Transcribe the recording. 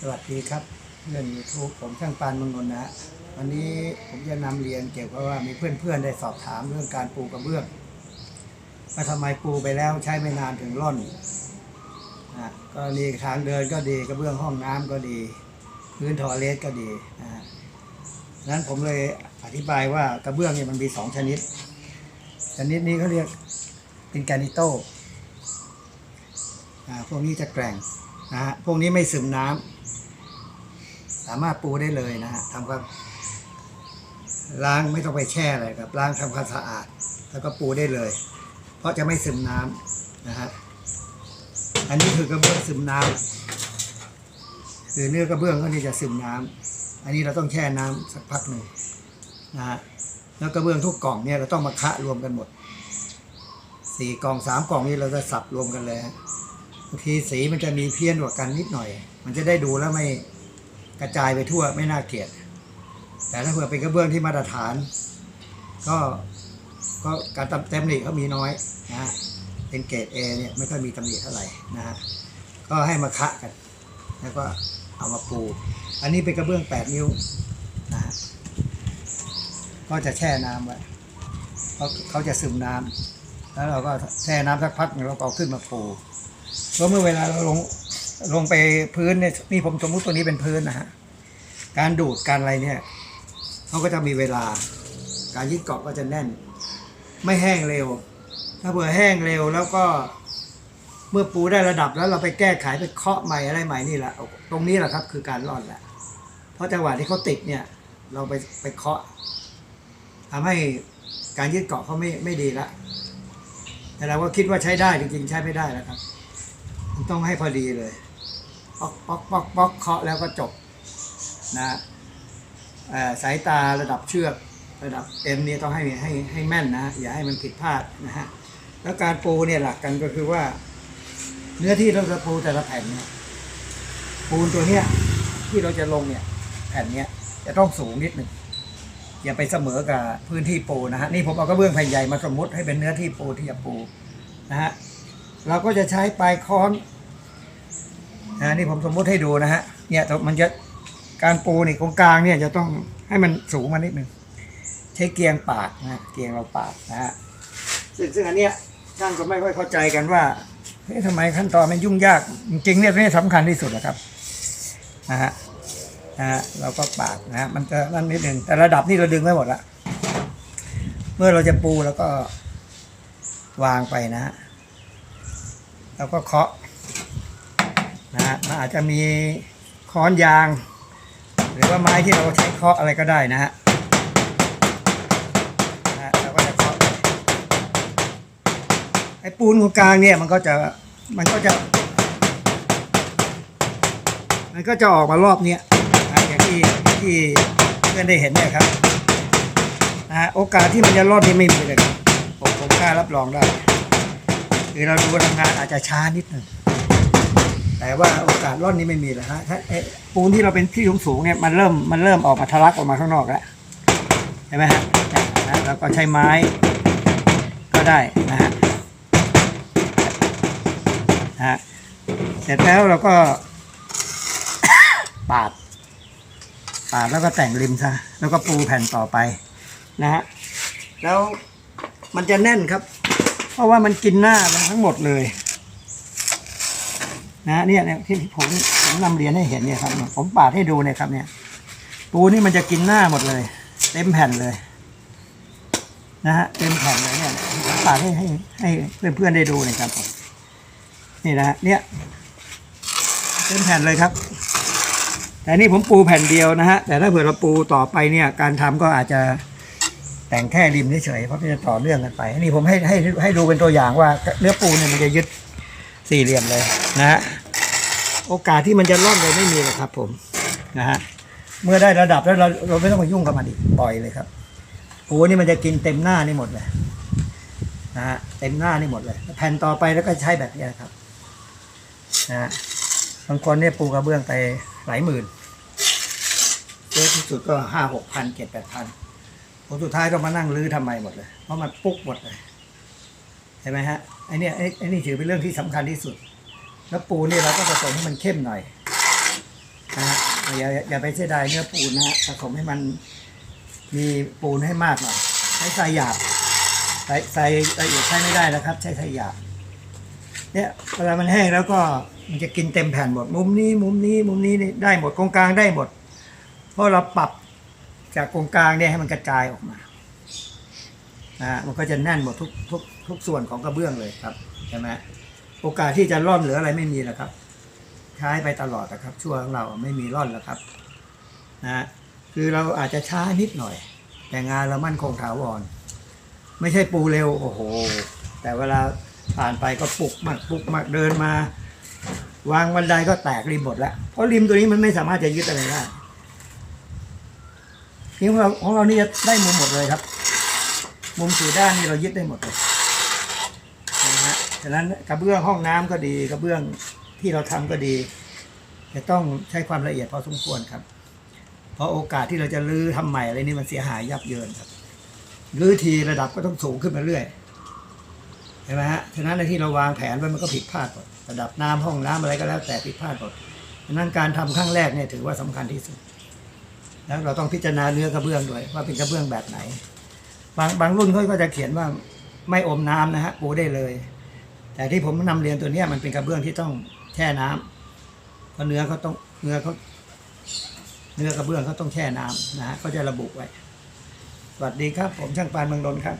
สวัสดีครับเพื่อนยูทูบผมช่างปานมังนนนะฮะวันนี้ผมจะนำเรียนเกี่ยวกับว่ามีเพื่อนๆได้สอบถามเรื่องการปูกระเบื้องว่าทำไมปูไปแล้วใช้ไม่นานถึงร่อนนะก็รีทางเดินก็ดีกระเบื้องห้องน้ำก็ดี พื้นทอเลสก็ดีนะนั้นผมเลยอธิบายว่ากระเบื้องเนี่ยมันมีสองชนิด ชนิดนี้เขาเรียกเป็นแกรนิโตอ่าพวกนี้จะแกร่งนะฮะพวกนี้ไม่ซึมน้ำ สามารถปูได้เลยนะฮะทำความล้างไม่ต้องไปแช่อะไรครับล้างทำความสะอาด แล้วก็ปูได้เลย เพราะจะไม่ซึมน้ำนะฮะอันนี้คือกระเบื้องซึมน้ำคือเนื้อกระเบื้องก็นี่จะซึมน้ำอันนี้เราต้องแช่น้ำสักพักหนึ่งนะฮะแล้วกระเบื้องทุกกล่องเนี่ยเราต้องมาคะรวมกันหมดสี่กล่องสามกล่องนี้เราจะสับรวมกันเลยบางทีสีมันจะมีเพี้ยนกว่ากันนิดหน่อย มันจะได้ดูแล้วไม่ กระจายไปทั่วไม่น่าเกลียด แต่ถ้าเผื่อเป็นกระเบื้องที่มาตรฐาน ก็ก็การตำเต็มหนิเขามีน้อยนะฮะเป็นเกรด A เนี่ยไม่ค่อยมีตำหนิเท่าไหร่นะฮะก็ให้มาคะกัน แล้วก็เอามาปู อันนี้เป็นกระเบื้อง 8 นิ้วนะฮะก็จะแช่น้ำไว้เพราเขาจะซึมน้ำแล้วเราก็แช่น้ำสักพักหนึ่งเราก็เอาขึ้นมาปูเพราะเมื่อเวลาเราลง ลงไปพื้นเนี่ยนี่ผมสมมุติตัวนี้เป็นพื้นนะฮะการดูดการอะไรเนี่ยเขาก็จะมีเวลา การยึดเกาะก็จะแน่น ไม่แห้งเร็ว ถ้าเผื่อแห้งเร็วแล้วก็เมื่อปูได้ระดับแล้วเราไปแก้ไขไปเคาะใหม่อะไรใหม่นี่แหละตรงนี้แหละครับ คือการร่อนแหละเพราะจังหวะที่เขาติดเนี่ย เราไปไปเคาะทำให้การยึดเกาะเขาไม่ไม่ดีละแต่เราก็คิดว่าใช้ได้จริงๆใช้ไม่ได้แล้วครับมันต้องให้พอดีเลย ป๊อกป๊อกป๊อกป๊อกเคาะแล้วก็จบนะสายตาระดับเชือกระดับเอ็มเนี่ยต้องให้ให้ให้แม่นนะ อย่าให้มันผิดพลาดนะฮะแล้วการปูเนี่ยหลักกันก็คือว่า เนื้อที่เราจะปูแต่ละแผ่นเนี่ยปูนตัวเนี้ยที่เราจะลงเนี่ย แผ่นเนี้ยจะต้องสูงนิดหนึ่งอย่าไปเสมอกับพื้นที่ปูนะฮะนี่ผมเอากระเบื้องแผ่นใหญ่มาสมมติให้เป็นเนื้อที่ปูที่จะปูนะฮะเราก็จะใช้ปลายค้อน นะนี่ผมสมมุติให้ดูนะฮะเนี่ยมันจะการปูนี่ตรงกลางเนี่ยจะต้องให้มันสูงมานิดหนึ่งใช้เกียงปาดนะเกียงเราปาดนะฮะซึ่งซึ่งอันเนี้ยช่างก็ไม่ค่อยเข้าใจกันว่าเฮ้ยทำไมขั้นตอนมันยุ่งยากจริงเนี่ยนี่สำคัญที่สุดนะครับนะฮะนะฮะเราก็ปาดนะฮะมันจะนั่นนิดหนึ่งแต่ระดับนี่เราดึงไว้หมดละเมื่อเราจะปูแล้วก็วางไปนะฮะแล้วก็เคาะ นะฮะมันอาจจะมีค้อนยาง หรือว่าไม้ที่เราใช้เคาะอะไรก็ได้นะฮะเราก็จะเคาะไอ้ปูนตรงกลางเนี่ยมันก็จะมันก็จะ มันก็จะออกมารอบเนี้ยนะอย่างที่ที่เพื่อนได้เห็นเนี่ยครับนะฮะโอกาสที่มันจะรอดนี่ไม่มีเลยครับผมผมกล้ารับรองได้คือเราดูทำงานอาจจะช้านิดหนึ่ง แต่ว่าโอกาสร่อนนี้ไม่มีเลยฮะถ้าเอ๊ะปูนที่เราเป็นที่สูงๆเนี่ยมันเริ่มมันเริ่มออกมาทะลักออกมาข้างนอกแล้วเห็นไหมฮะแล้วก็ใช้ไม้ก็ได้นะฮะนะฮะเสร็จแล้วเราก็ ปาด ปาดแล้วก็แต่งริมซะแล้วก็ปูแผ่นต่อไปนะฮะแล้วมันจะแน่นครับ เพราะว่ามันกินหน้ามันทั้งหมดเลย นะเนี่ยที่ผมผมนำเรียนให้เห็นเนี่ยครับผมปาดให้ดูเนี่ยครับเนี่ยปูนี่มันจะกินหน้าหมดเลย เต็มแผ่นเลย นะฮะเต็มแผ่นเลยเนี่ยผมปาดให้ให้ให้เพื่อนๆได้ดูเลยครับผมนี่นะฮะเนี่ยเต็มแผ่นเลยครับ แต่นี่ผมปูแผ่นเดียวนะฮะแต่ถ้าเผื่อเราปูต่อไปเนี่ยการทำก็อาจจะแต่งแค่ริมเฉยๆเพราะมันจะต่อเนื่องกันไปอันนี้ผมให้ให้ให้ดูเป็นตัวอย่างว่าเนื้อปูเนี่ยมันจะยึดสี่เหลี่ยมเลยนะฮะ โอกาสที่มันจะร่อนเลยไม่มีเลยครับ ผมนะฮะเมื่อได้ระดับแล้วเราเราไม่ต้องมายุ่งกับมันอีกปล่อยเลยครับปูนี่มันจะกินเต็มหน้านี่หมดเลยนะฮะเต็มหน้านี่หมดเลย แผ่นต่อไปแล้วก็ใช้แบบนี้นะครับนะฮะบางคนเนี่ยปูกระเบื้องไปหลายหมื่นเยอะที่สุดก็ห้าหกพันเจ็ดแปดพันผลสุดท้ายต้องมานั่งรื้อทำไมหมดเลย เพราะมันปุ๊กหมดเลยเห็นไหมฮะไอเนี้ยไอไอนี่ถือเป็นเรื่องที่สำคัญที่สุด แล้วปูนี่เราก็ผสมให้มันเข้มหน่อยนะฮะอย่าอย่าไปเสียดายเนื้อปูนะฮะผสมให้มันมีปูนให้มากหน่อยใช้ทรายหยาบใส่ใส่ละเอียดใช้ไม่ได้นะครับ ใช้ทรายหยาบเนี่ยเวลามันแห้งแล้วก็มันจะกินเต็มแผ่นหมดมุมนี้ มุมนี้มุมนี้นี่ได้หมดตรงกลางได้หมด เพราะเราปรับจากตรงกลางเนี่ยให้มันกระจายออกมานะฮะมันก็จะแน่นหมดทุกทุกทุกส่วนของกระเบื้องเลยครับใช่ไหม โอกาสที่จะร่อนหรืออะไรไม่มีแล้วครับ ใช้ไปตลอดนะครับ ชั่วของเราไม่มีร่อนแล้วครับนะคือเราอาจจะช้านิดหน่อย แต่งานเรามั่นคงถาวร ไม่ใช่ปูเร็วโอ้โห แต่เวลาผ่านไปก็ปุกมากปุกมากเดินมา วางบันไดก็แตกริมหมดแล้วเพราะริมตัวนี้มันไม่สามารถจะยึดอะไรได้นี่ของเราของเรานี่จะได้มุมหมดเลยครับ มุมสี่ด้านนี่เรายึดได้หมดเลย ฉะนั้นกระเบื้องห้องน้ำก็ดีกระเบื้องที่เราทำก็ดี จะต้องใช้ความละเอียดพอสมควรครับ เพราะโอกาสที่เราจะรื้อทำใหม่อะไรนี่มันเสียหายยับเยินครับรื้อทีระดับก็ต้องสูงขึ้นมาเรื่อยใช่ไหมฮะฉะนั้นในที่เราวางแผนไว้มันก็ผิดพลาดหมดระดับน้ำห้องน้ำอะไรก็แล้วแต่ผิดพลาดหมดฉะนั้นการทำครั้งแรกเนี่ยถือว่าสำคัญที่สุด แล้วเราต้องพิจารณาเนื้อกระเบื้องด้วยว่าเป็นกระเบื้องแบบไหน บางบางรุ่นเขาก็จะเขียนว่าไม่อมน้ำนะฮะปูได้เลย แต่ที่ผมนำเรียนตัวเนี้ยมันเป็นกระเบื้องที่ต้องแช่น้ำเพราะเนื้อเขาต้องเนื้อเขาเนื้อกระเบื้องเขาต้องแช่น้ำนะฮะเขาจะระบุไว้ สวัสดีครับ ผมช่างปานเมืองดนครับ